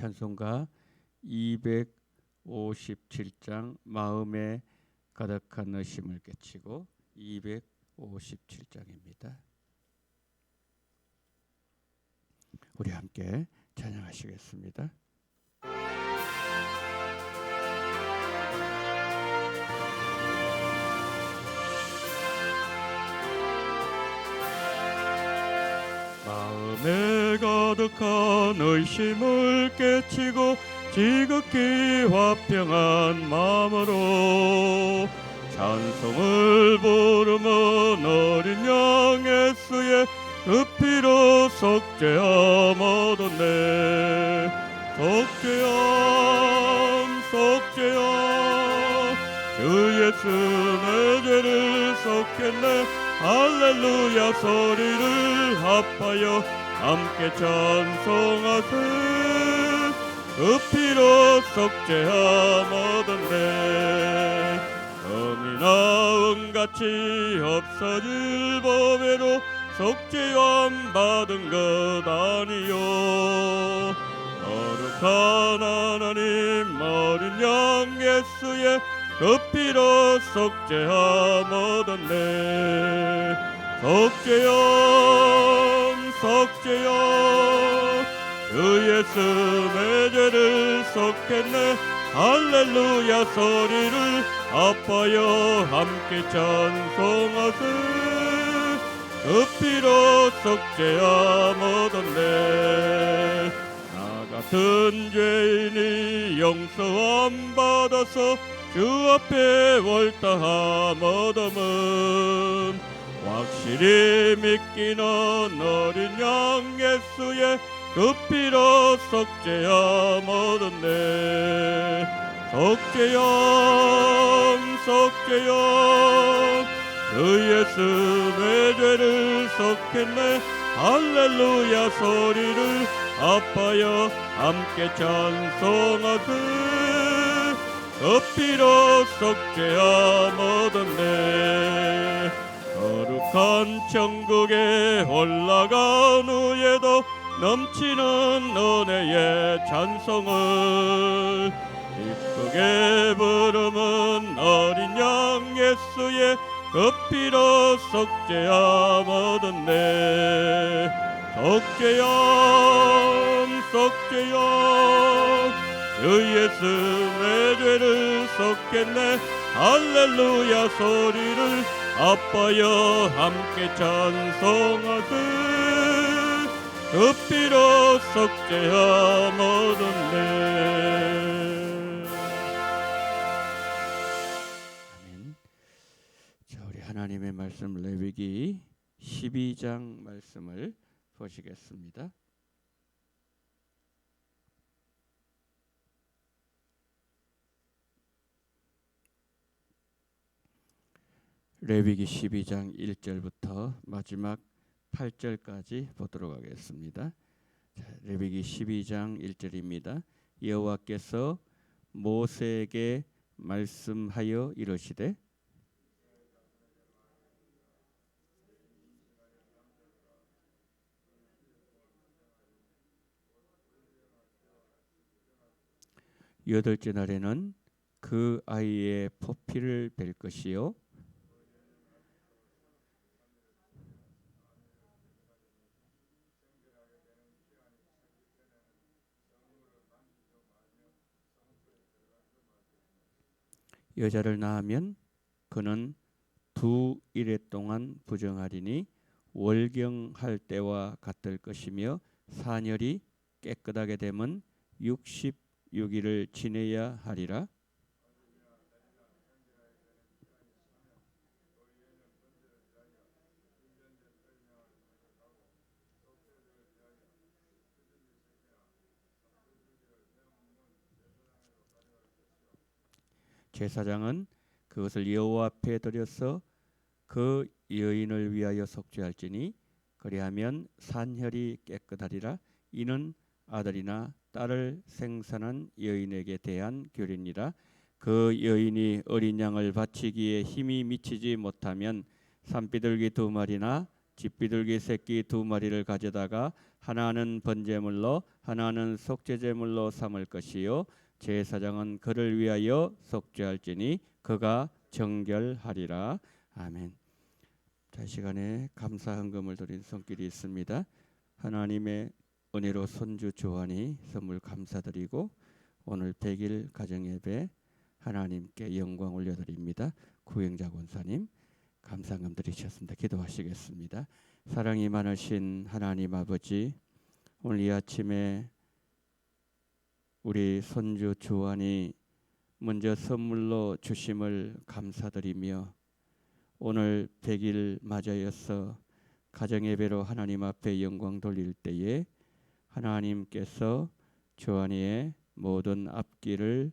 찬송가 257장 마음에 가득한 의심을 깨치고 257장입니다. 우리 함께 찬양하시겠습니다. 가득한 의심을 깨치고 지극히 화평한 마음으로 찬송을 부르면 어린 양 예수의 그 피로 속죄함 얻었네. 속죄함 속죄함. 주 예수 내 죄를 속했네. 할렐루야 소리를 합하여 함께 찬송하세. 속죄함 얻었네 범이나 은같이 없어질 법에로 속죄함 받은 것 아니요. 거룩한 하나님 어린 양 예수의 속죄함 얻었네 속죄함 속죄함 주 예수 내 죄를 속했네. 할렐루야 소리를 아파여 함께 찬송하세. 그 피로 속죄함 얻었네 나 같은 죄인이 용서함 받아서 주 앞에 월다함 얻음은 확실히 믿기는 어린 양 예수의 그 피로 속죄함 얻었네. 속죄함 속죄함 주 예수 내 죄를 속했네. 할렐루야 소리를 아파여 함께 찬송하세. 그 피로 속죄함 얻었네 거룩한 천국에 올라간 후에도 넘치는 은혜의 찬송을 기쁘게 부르는 어린 양 예수의 그 피로 속죄함 얻었네 속죄함 속죄함. 주 예수 내 죄를 속겠네. 할렐루야 소리를 아파여 함께 찬송하세. 속죄함 얻었네. 아멘. 자 우리 하나님의 말씀 레위기 12장 말씀을 보시겠습니다 레위기 12장 1절부터 마지막 8절까지 보도록 하겠습니다. 자, 레위기 12장 1절입니다. 여호와께서 모세에게 말씀하여 이르시되 여덟째 날에는 그 아이의 포피를 벨 것이요 여자를 낳으면 그는 두 일해 동안 부정하리니 월경할 때와 같을 것이며 사녀리 깨끗하게 되면 66일을 지내야 하리라. 제사장은 그것을 여호와 앞에 드려서 그 여인을 위하여 속죄할지니 그리하면 산혈이 깨끗하리라. 이는 아들이나 딸을 생산한 여인에게 대한 규례니라. 그 여인이 어린 양을 바치기에 힘이 미치지 못하면 산비둘기 두 마리나 집비둘기 새끼 두 마리를 가져다가 하나는 번제물로 하나는 속죄제물로 삼을 것이요 제사장은 그를 위하여 속죄할지니 그가 정결하리라 아멘. 자 시간에 감사 헌금을 드린 손길이 있습니다. 하나님의 은혜로 손주 조한이 선물 감사드리고 오늘 100일 가정 예배 하나님께 영광 올려드립니다. 구행자 권사님 감사금 드리셨습니다. 기도하시겠습니다. 사랑이 많으신 하나님 아버지 오늘 이 아침에 우리 손주 조한이 먼저 선물로 주심을 감사드리며 오늘 100일 맞아여서 가정 예배로 하나님 앞에 영광 돌릴 때에 하나님께서 조한이의 모든 앞길을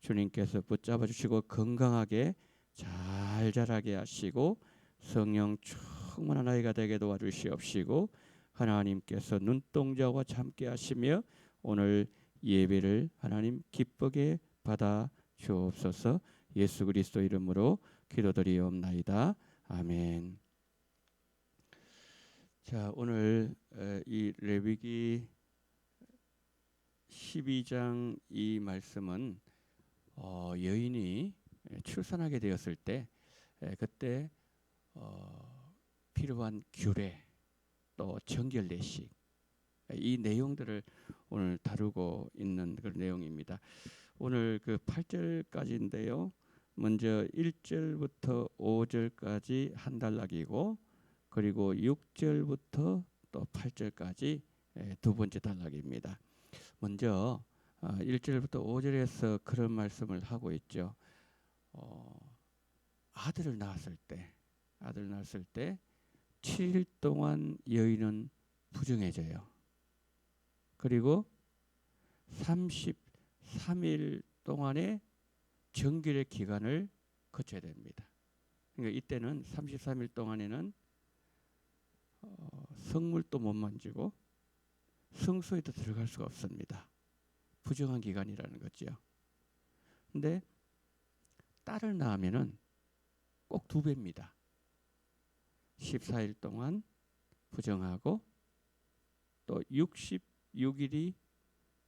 주님께서 붙잡아 주시고 건강하게 잘 자라게 하시고 성령 충만한 아이가 되게 도와주시옵시고 하나님께서 눈동자와 함께 하시며 오늘 예배를 하나님 기쁘게 받아 주옵소서 예수 그리스도 이름으로 기도드리옵나이다. 아멘. 자, 오늘 이 레위기 12장 이 말씀은 어, 여인이 출산하게 되었을 때 그때 어, 필요한 규례 또 정결 내식 이 내용들을 오늘 다루고 있는 그런 내용입니다. 오늘 그 8절까지인데요. 먼저 1절부터 5절까지 한 단락이고 그리고 6절부터 또 8절까지 두 번째 단락입니다. 먼저 1절부터 어, 5절에서 그런 말씀을 하고 있죠. 어, 아들을 낳았을 때 아들 낳았을 때 7일 동안 여인은 부정해져요. 그리고 33일 동안의 정결의 기간을 거쳐야 됩니다. 그러니까 이때는 33일 동안에는 어, 성물도 못 만지고 성소에도 들어갈 수가 없습니다. 부정한 기간이라는 거죠. 근데 딸을 낳으면은 꼭 두 배입니다. 14일 동안 부정하고 또 66일이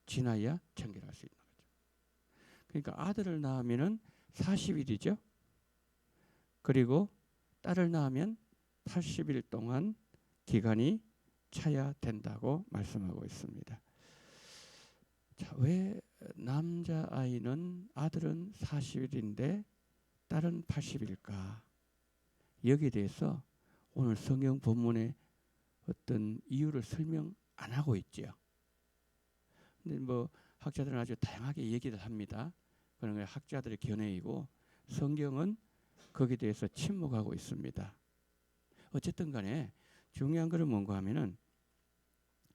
지나야 청결할 수 있는 거죠. 그러니까 아들을 낳으면은 40일이죠. 그리고 딸을 낳으면 80일 동안 기간이 차야 된다고 말씀하고 있습니다. 자, 왜 남자 아이는 아들은 40일인데 딸은 80일까? 여기에 대해서 오늘 성경 본문에 어떤 이유를 설명 안 하고. 근데 뭐 학자들은 아주 다양하게 얘기를 합니다. 그런 게 학자들의 견해이고 성경은 거기에 대해서 침묵하고 있습니다. 어쨌든 간에 중요한 것은 뭔가 하면은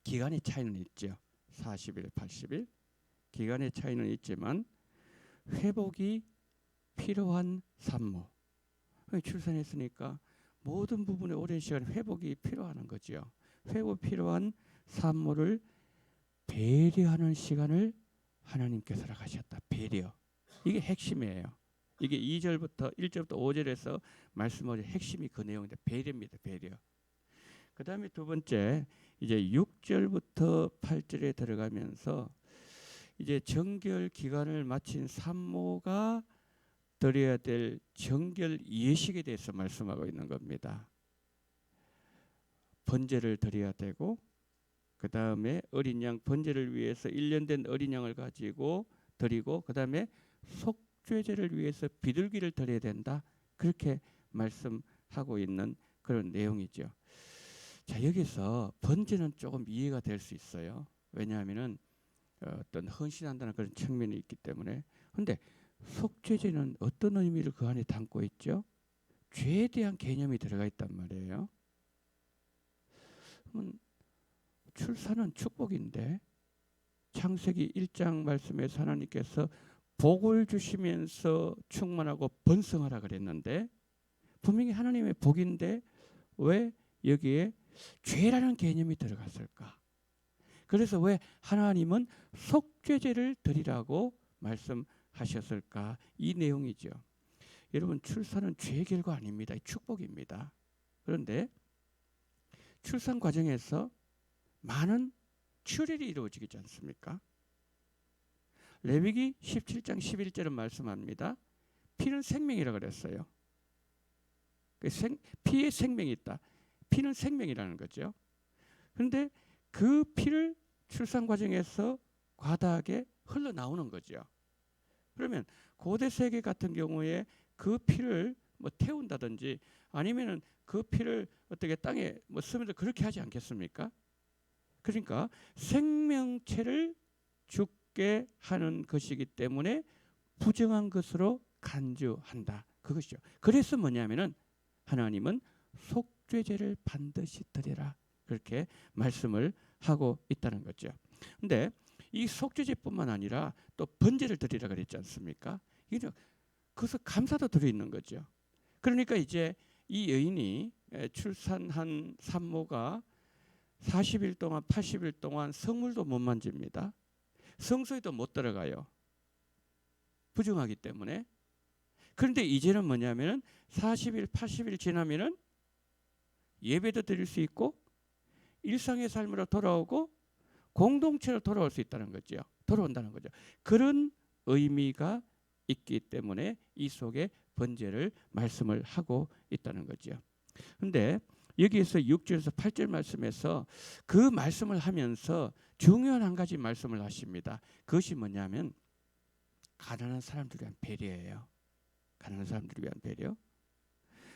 기간의 차이는 있죠. 40일, 80일. 기간의 차이는 있지만 회복이 필요한 산모. 출산했으니까 모든 부분에 오랜 시간 회복이 필요한 거죠. 회복 필요한 산모를 배려하는 시간을 하나님께서 허락하셨다. 배려. 이게 핵심이에요. 이게 2절부터 1절부터 5절에서 말씀하신 핵심이 그 내용인데 배려입니다. 배려. 그 다음에 두 번째 이제 6절부터 8절에 들어가면서 이제 정결 기간을 마친 산모가 드려야 될 정결 예식에 대해서 말씀하고 있는 겁니다. 번제를 드려야 되고 그 다음에 어린 양 번제를 위해서 1년 된 어린 양을 가지고 드리고 그 다음에 속죄제를 위해서 비둘기를 드려야 된다. 그렇게 말씀하고 있는 그런 내용이죠. 자 여기서 번제는 조금 이해가 될 수 있어요. 왜냐하면은 어, 어떤 헌신한다는 그런 측면이 있기 때문에. 근데 속죄제는 어떤 의미를 그 안에 담고 있죠? 죄에 대한 개념이 들어가 있단 말이에요. 그러면 출산은 축복인데 창세기 1장 말씀에서 하나님께서 복을 주시면서 충만하고 번성하라 그랬는데 분명히 하나님의 복인데 왜 여기에 죄라는 개념이 들어갔을까? 그래서 왜 하나님은 속죄제를 드리라고 말씀하셨을까? 이 내용이죠. 여러분 출산은 죄의 결과 아닙니다. 축복입니다. 그런데 출산 과정에서 많은 출혈이 이루어지지 않습니까? 레위기 17장 11절은 말씀합니다. 피는 생명이라 그랬어요. 그 생, 피에 생명이 있다. 피는 생명이라는 거죠. 그런데 그 피를 출산 과정에서 과다하게 흘러나오는 거죠. 그러면 고대 세계 같은 경우에 그 피를 뭐 태운다든지 아니면은 그 피를 어떻게 땅에 뭐 스며들 그렇게 하지 않겠습니까? 그러니까 생명체를 죽게 하는 것이기 때문에 부정한 것으로 간주한다. 그것이죠. 그래서 뭐냐면은 하나님은 속죄제를 반드시 드리라. 그렇게 말씀을 하고 있다는 거죠. 근데 이 속죄제뿐만 아니라 또 번제를 드리라 그랬지 않습니까? 이게 그래서 감사도 들어 있는 거죠. 그러니까 이제 이 여인이 출산한 산모가 40일 동안 80일 동안 성물도 못 만집니다. 성소에도 못 들어가요. 부정하기 때문에. 그런데 이제는 뭐냐면은 40일 80일 지나면은 예배도 드릴 수 있고 일상의 삶으로 돌아오고 공동체로 돌아올 수 있다는 거죠. 돌아온다는 거죠. 그런 의미가 있기 때문에 이 속에 번제를 말씀을 하고 있다는 거죠. 근데 여기에서 6절에서 8절 말씀에서 그 말씀을 하면서 중요한 한 가지 말씀을 하십니다. 그것이 뭐냐면 가난한 사람들 위한 배려예요. 가난한 사람들 위한 배려.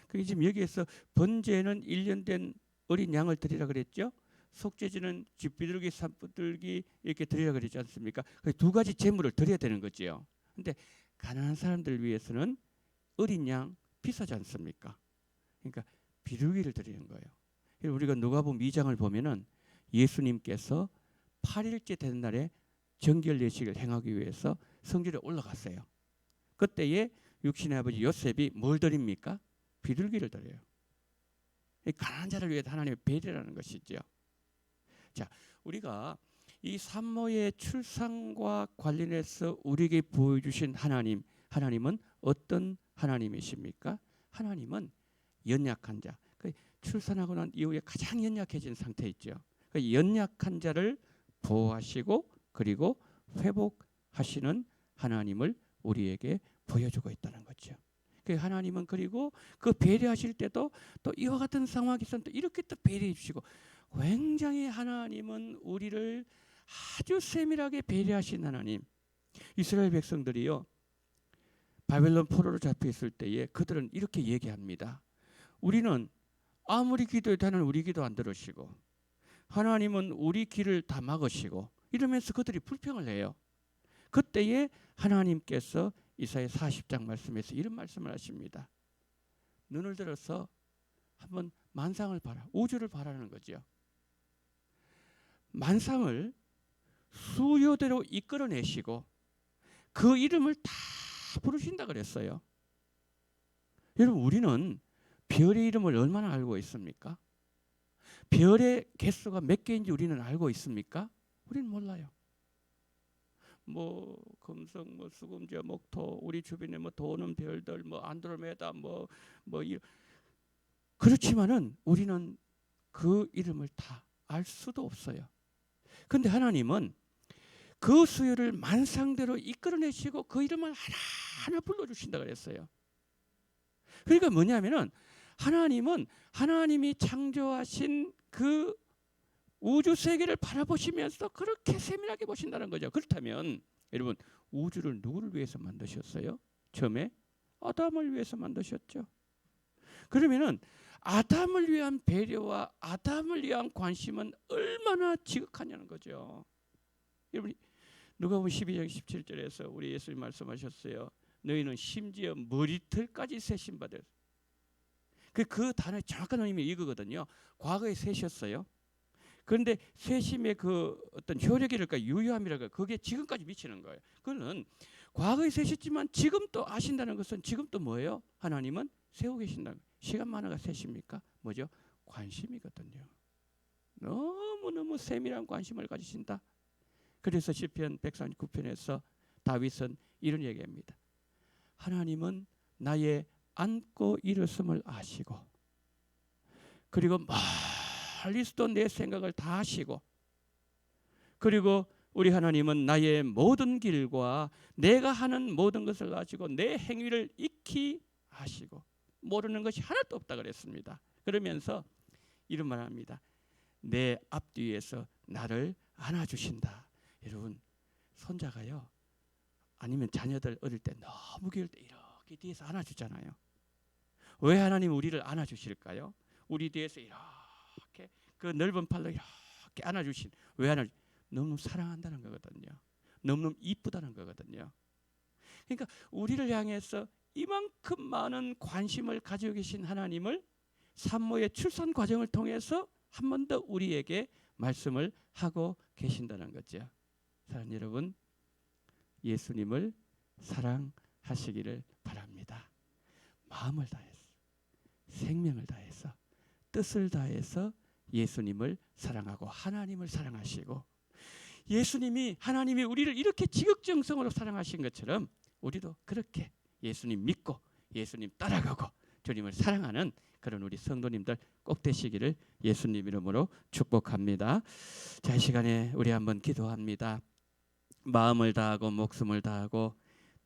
그 지금 여기에서 번제는 1년 된 어린 양을 드리라 그랬죠. 속죄제는 집비둘기, 산비둘기 이렇게 드리라 그랬지 않습니까? 그두 가지 제물을 드려야 되는 거지요. 근데 가난한 사람들 위해서는 어린 양 비싸지 않습니까? 그러니까 비둘기를 드리는 거예요. 우리가 누가복음 2장을 보면은 예수님께서 8일째 되는 날에 정결 예식을 행하기 위해서 성전에 올라갔어요. 그때에 육신의 아버지 요셉이 뭘 드립니까? 비둘기를 드려요. 가난한 자를 위해 하나님의 배려라는 것이죠. 자, 우리가 이 산모의 출산과 관련해서 우리에게 보여주신 하나님, 하나님은 어떤 하나님이십니까? 하나님은 연약한 자, 그 출산하고 난 이후에 가장 연약해진 상태 있죠. 그 연약한 자를 보호하시고 그리고 회복하시는 하나님을 우리에게 보여주고 있다는 거죠. 그 하나님은 그리고 그 배려하실 때도 또 이와 같은 상황에서는 또 이렇게 또 배려해 주시고 굉장히 하나님은 우리를 아주 세밀하게 배려하신 하나님. 이스라엘 백성들이요. 바벨론 포로로 잡혀 있을 때에 그들은 이렇게 얘기합니다. 우리는 아무리 기도해도 하나님 우리 기도 안 들으시고 하나님은 우리 길을 다 막으시고 이러면서 그들이 불평을 해요. 그때에 하나님께서 이사야 40장 말씀에서 이런 말씀을 하십니다. 눈을 들어서 한번 만상을 봐라. 우주를 바라는 거죠. 만상을 수요대로 이끌어내시고 그 이름을 다 부르신다 그랬어요. 여러분 우리는 별의 이름을 얼마나 알고 있습니까? 별의 개수가 몇 개인지 우리는 알고 있습니까? 우리는 몰라요. 뭐 금성, 뭐 수금제, 목토, 우리 주변에 뭐 도는 별들, 뭐 안드로메다, 뭐뭐 뭐 그렇지만은 우리는 그 이름을 다 알 수도 없어요. 근데 하나님은 그 수요를 만상대로 이끌어내시고 그 이름을 하나하나 불러주신다 그랬어요. 그러니까 뭐냐면은 하나님은 하나님이 창조하신 그 우주 세계를 바라보시면서 그렇게 세밀하게 보신다는 거죠. 그렇다면 여러분 우주를 누구를 위해서 만드셨어요? 처음에 아담을 위해서 만드셨죠. 그러면은 아담을 위한 배려와 아담을 위한 관심은 얼마나 지극하냐는 거죠. 여러분 누가복음 12장 17절에서 우리 예수님 말씀하셨어요. 너희는 심지어 머리털까지 세신 받을. 그, 그 단어의 정확한 의미 이거거든요. 과거에 세셨어요. 그런데 세심의 그 어떤 효력이랄까 유효함이랄까 그게 지금까지 미치는 거예요. 그거는 과거에 세셨지만 지금 또 아신다는 것은 지금 또 뭐예요? 하나님은 세우고 거예요. 시간 만화가 세십니까? 뭐죠? 관심이거든요. 너무 너무 세밀한 관심을 가지신다. 그래서 시편 139편에서 다윗은 이런 얘기합니다. 하나님은 나의 안고 일었음을 아시고 그리고 멀리서도 내 생각을 다 아시고 그리고 우리 하나님은 나의 모든 길과 내가 하는 모든 것을 아시고 내 행위를 익히 아시고 모르는 것이 하나도 없다 그랬습니다. 그러면서 이런 말합니다. 내 앞뒤에서 나를 안아주신다. 여러분 손자가요 아니면 자녀들 어릴 때 너무 귀여울 때 이렇게 뒤에서 안아주잖아요. 왜 하나님 우리를 안아주실까요? 우리 뒤에서 이렇게 그 넓은 팔로 이렇게 안아주신 왜 안아? 너무 사랑한다는 거거든요. 너무 이쁘다는 거거든요. 그러니까 우리를 향해서 이만큼 많은 관심을 가지고 계신 하나님을 산모의 출산 과정을 통해서 한 번 더 우리에게 말씀을 하고 계신다는 거죠. 사랑 여러분, 예수님을 사랑하시기를 바랍니다. 마음을 다해서, 생명을 다해서, 뜻을 다해서 예수님을 사랑하고 하나님을 사랑하시고 예수님이 하나님이 우리를 이렇게 지극정성으로 사랑하신 것처럼 우리도 그렇게 예수님 믿고 예수님 따라가고 주님을 사랑하는 그런 우리 성도님들 꼭 되시기를 예수님 이름으로 축복합니다. 자, 이 시간에 우리 한번 기도합니다. 마음을 다하고 목숨을 다하고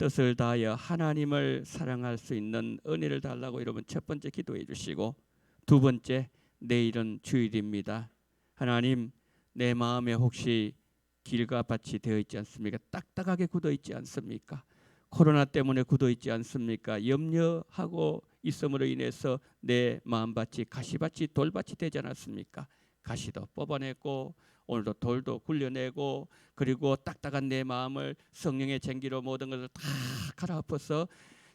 뜻을 다하여 하나님을 사랑할 수 있는 은혜를 달라고 여러분 첫 번째 기도해 주시고 두 번째 내일은 주일입니다. 하나님 내 마음에 혹시 길과 밭이 되어 있지 않습니까? 딱딱하게 굳어 있지 않습니까? 코로나 때문에 굳어 있지 않습니까? 염려하고 있음으로 인해서 내 마음밭이 가시밭이 돌밭이 되지 않았습니까? 가시도 뽑아내고 오늘도 돌도 굴려내고 그리고 딱딱한 내 마음을 성령의 쟁기로 모든 것을 다 갈아엎어서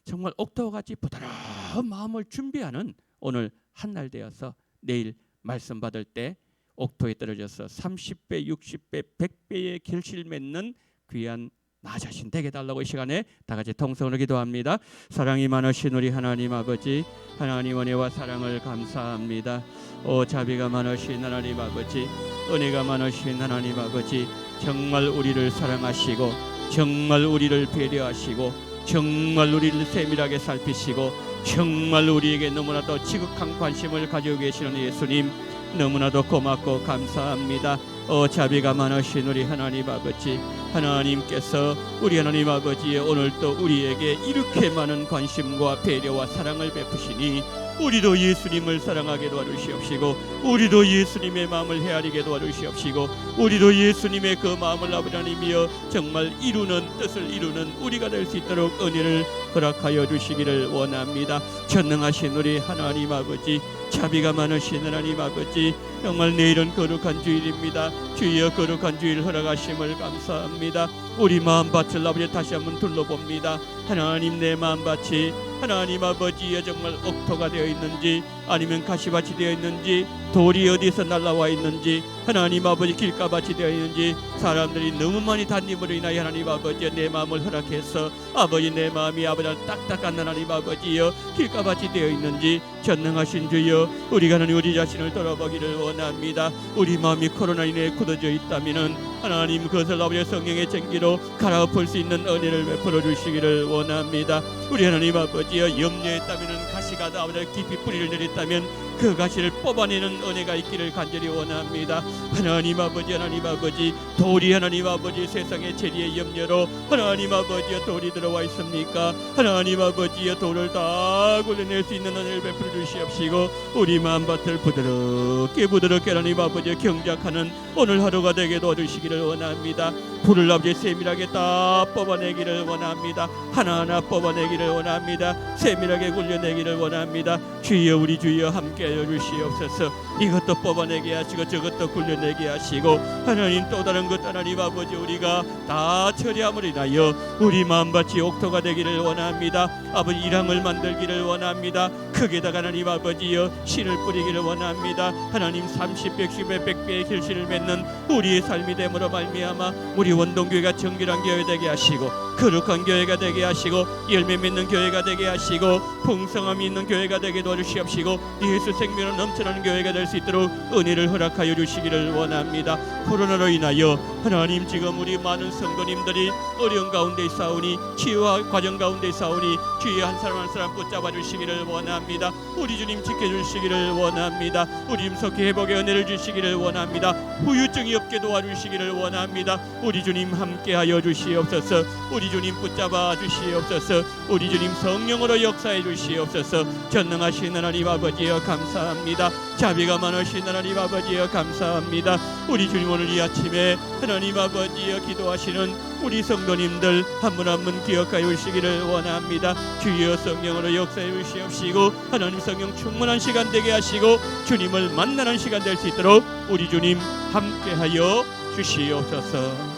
정말 옥토같이 부드러운 마음을 준비하는 오늘 한 날 되어서 내일 말씀 받을 때 옥토에 떨어져서 30배, 60배, 100배의 결실 맺는 귀한 나 자신 되게 달라고 이 시간에 다 같이 통성으로 기도합니다. 사랑이 많으신 우리 하나님 아버지, 하나님 은혜와 사랑을 감사합니다. 오 자비가 많으신 하나님 아버지, 은혜가 많으신 하나님 아버지, 정말 우리를 사랑하시고 정말 우리를 배려하시고 정말 우리를 세밀하게 살피시고 정말 우리에게 너무나도 지극한 관심을 가지고 계시는 예수님 너무나도 고맙고 감사합니다. 어 자비가 많으신 우리 하나님 아버지 하나님께서 우리 하나님 아버지의 오늘 또 우리에게 이렇게 많은 관심과 배려와 사랑을 베푸시니 우리도 예수님을 사랑하게 도와주시옵시고 우리도 예수님의 마음을 헤아리게 도와주시옵시고 우리도 예수님의 그 마음을 아버지 하나님이여 정말 이루는 뜻을 이루는 우리가 될 수 있도록 은혜를 허락하여 주시기를 원합니다. 전능하신 우리 하나님 아버지 자비가 많으신 하나님 아버지 정말 내일은 거룩한 주일입니다. 주여 거룩한 주일 허락하심을 감사합니다. 우리 마음밭을 아버지 다시 한번 둘러봅니다. 하나님 내 마음밭이 하나님 아버지의 정말 옥토가 되어 있는지 아니면 가시밭이 되어 있는지 돌이 어디서 날라와 있는지 하나님 아버지 길가밭이 되어 있는지 사람들이 너무 많이 다님으로 인하여 하나님 아버지 내 마음을 허락해서 아버지 내 마음이 아버지 딱딱한 하나님 아버지여 길가밭이 되어 있는지 전능하신 주여 우리가 하나님 우리 자신을 돌아보기를 원합니다. 우리 마음이 코로나 인해 굳어져 있다면은 하나님 그것을 아버지 성령의 쟁기로 갈아엎을 수 있는 은혜를 베풀어 주시기를 원합니다. 우리 하나님 아버지여 염려했다면은 가시가 아버지 깊이 뿌리를 내렸다면 그 가시를 뽑아내는 은혜가 있기를 간절히 원합니다. 하나님 아버지 하나님 아버지 돌이 하나님 아버지 세상의 재리의 염려로 하나님 아버지여 돌이 들어와 있습니까? 하나님 아버지여 돌을 다 굴려낼 수 있는 은혜를 베풀어 주시옵시고 우리 마음밭을 부드럽게 부드럽게 하나님 아버지 경작하는 오늘 하루가 되게 도와주시기를 원합니다. 불을 아버지 세밀하게 다 뽑아내기를 원합니다. 하나하나 뽑아내기를 원합니다. 세밀하게 굴려내기를 원합니다. 주여 우리 주여 함께하여 주시옵소서. 이것도 뽑아내게 하시고 저것도 굴려내게 하시고 하나님 또 다른 것 하나님 아버지 우리가 다 처리함으로 인하여 우리 마음밭이 옥토가 되기를 원합니다. 아버지 일항을 만들기를 원합니다. 크게다가 하나님 아버지여 씨를 뿌리기를 원합니다. 하나님 30, 110배, 100배의 결실을 맺는 우리의 삶이 됨으로 말미암아 우리 원동교회가 정결한 교회 되게 하시고 거룩한 교회가 되게 하시고 열매 맺는 교회가 되게 하시고 풍성함이 있는 교회가 되게 도와주시옵시고 예수 생명으로 넘쳐나는 교회가 될 수 있도록 은혜를 허락하여 주시기를 원합니다. 코로나로 인하여 하나님 지금 우리 많은 성도님들이 어려운 가운데 싸우니 치유와 과정 가운데 싸우니 주의 한 사람 한 사람 붙잡아 주시기를 원합니다. 우리 주님 지켜주시기를 원합니다. 우리 임속히 회복의 은혜를 주시기를 원합니다. 후유증이 없게 도와주시기를 원합니다. 우리 주님 함께하여 주시옵소서. 우리 주님 붙잡아 주시옵소서. 우리 주님 성령으로 역사해 주시옵소서. 전능하신 하나님 아버지여 감사합니다. 자비가 많으신 하나님 아버지여 감사합니다. 우리 주님 오늘 이 아침에 하나님 아버지여 기도하시는 우리 성도님들 한 분 한 분 기억하여 주시기를 원합니다. 주여 성령으로 역사해 주시옵시고 하나님 성령 충만한 시간 되게 하시고 주님을 만나는 시간 될 수 있도록 우리 주님 함께하여 주시옵소서.